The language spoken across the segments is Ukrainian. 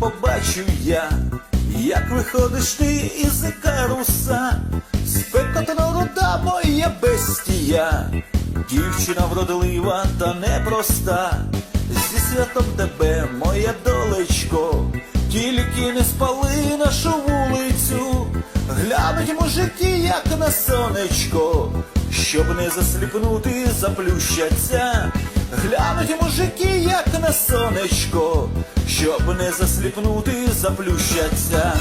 побачу я, як виходиш ти із каруса, спекотно руда моя бестія, дівчина вродлива та непроста, зі святом тебе, моя долечко, тільки не спали нашу вулицю, глянуть мужики, як на сонечко, щоб не засліпнути, заплющаться, глянуть мужики, як на сонечко, щоб не засліпнути, заплющаться.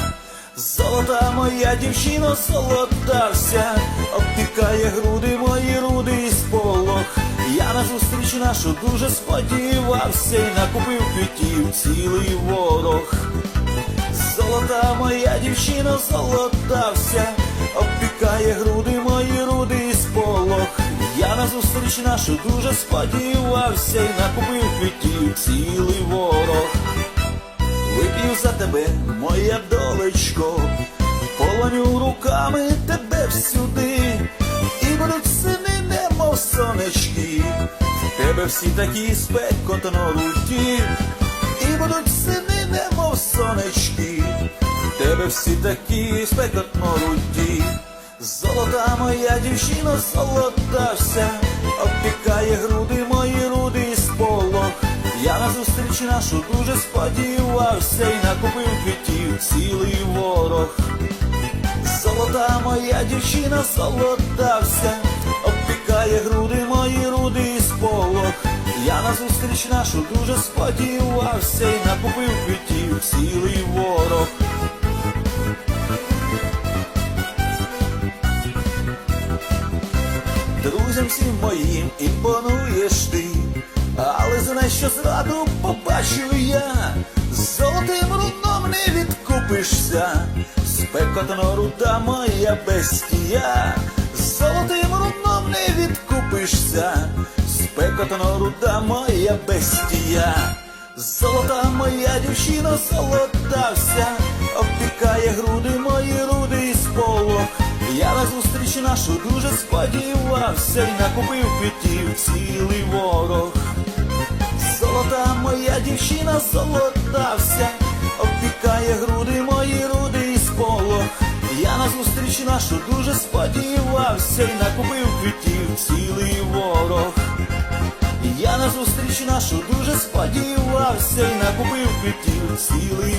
Золота моя дівчино, золота вся, обтикає груди мої руди і сполох. Я на зустріч нашу дуже сподівався і накупив квітів цілий ворог. Золота моя дівчина, золота зустріч нашу дуже сподівався і накупив квітів цілий ворог. Вип'ю за тебе, моя долечко, полоню руками тебе всюди, і будуть сини, немов сонечки, в тебе всі такі спекотно руті, і будуть сини, немов сонечки, в тебе всі такі спекотно руті. Золота моя дівчина, золота вся, обпікає груди мої руди сполох. Я на зустріч нашу дуже сподівався і накупив квітів цілий ворог. Золота моя дівчина, золота вся, обпікає груди мої руди сполох. Я на зустріч нашу дуже сподівався і накупив квітів цілий ворог. Друзям всім моїм імпонуєш ти, але знай, що зраду побачу я, золотим руном не відкупишся, спекотно руда моя бестія, золотим руном не відкупишся, спекотно руда моя бестія. Золота моя дівчина, золота вся, обпікає груди мої нашу дуже сподівався і накупив квітів цілий ворог. Золота моя дівчина, золота вся, обпікає груди мої руди і сполох. Я на зустріч нашу дуже сподівався і накупив квітів цілий ворог. Я на зустріч нашу дуже сподівався і накупив квітів цілий